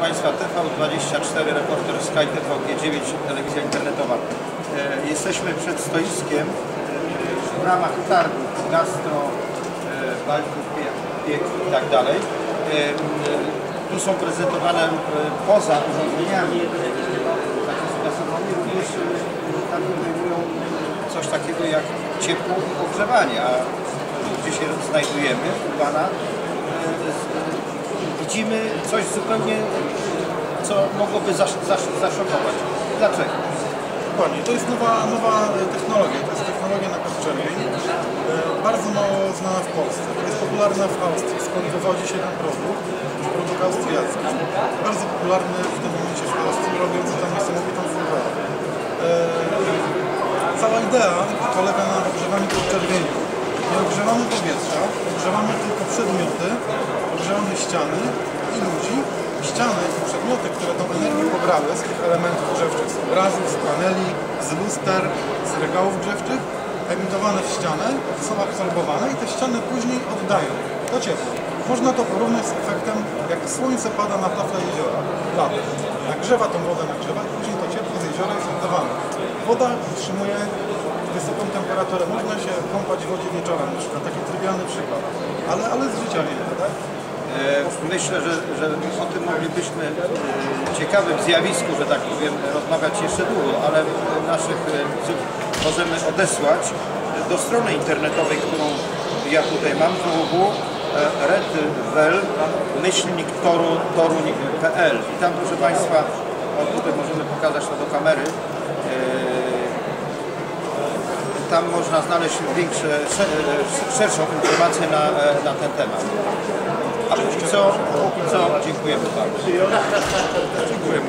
Państwa, TV24, reporter Sky TVG9, telewizja internetowa. E, Jesteśmy przed stoiskiem e, w ramach targu gastro, e, Balków, Piek, i tak dalej. E, e, Tu są prezentowane e, poza urządzeniami e, gastronomii również e, tam wyjmują coś takiego jak ciepło i ogrzewanie, a gdzie się znajdujemy, u Pana, e, widzimy coś zupełnie, co mogłoby zasz- zasz- zaszokować. Dlaczego? Dokładnie, to jest nowa, nowa e, technologia, to jest technologia na podczerwień, e, bardzo mało znana w Polsce. Jest popularna w Austrii, skąd wywodzi się ten produkt, produkt austriacki. Bardzo popularny w tym momencie w Austrii, robiący tam niesamowitą furorę. E, Cała idea polega na ogrzewaniu podczerwieniu. Nie ogrzewamy powietrza, ogrzewamy tylko przedmioty, ogrzewamy ściany i ludzi. Ściany i przedmioty, które tą energię pobrały z tych elementów grzewczych, z obrazów, z paneli, z luster, z regałów grzewczych, emitowane w ścianę, są absorbowane i te ściany później oddają to ciepło. Można to porównać z efektem, jak słońce pada na tafle jeziora latem. Nagrzewa tą wodę, nagrzewa i później to ciepło z jeziora jest oddawane. Woda utrzymuje wysoką temperaturę. Można się kąpać w wodzie wieczorem, na przykład taki trywialny przykład. Ale, ale z życia wiemy, tak? E, Myślę, że, że o tym moglibyśmy e, ciekawym zjawisku, że tak powiem, rozmawiać jeszcze długo, ale naszych widzów możemy odesłać do strony internetowej, którą ja tutaj mam, www.redwell-toruń.pl i tam proszę Państwa, o, tutaj możemy pokazać to do kamery, e, tam można znaleźć większe, sze- szerszą informację na, na ten temat. A póki co, póki co? Dziękujemy bardzo. Dziękuję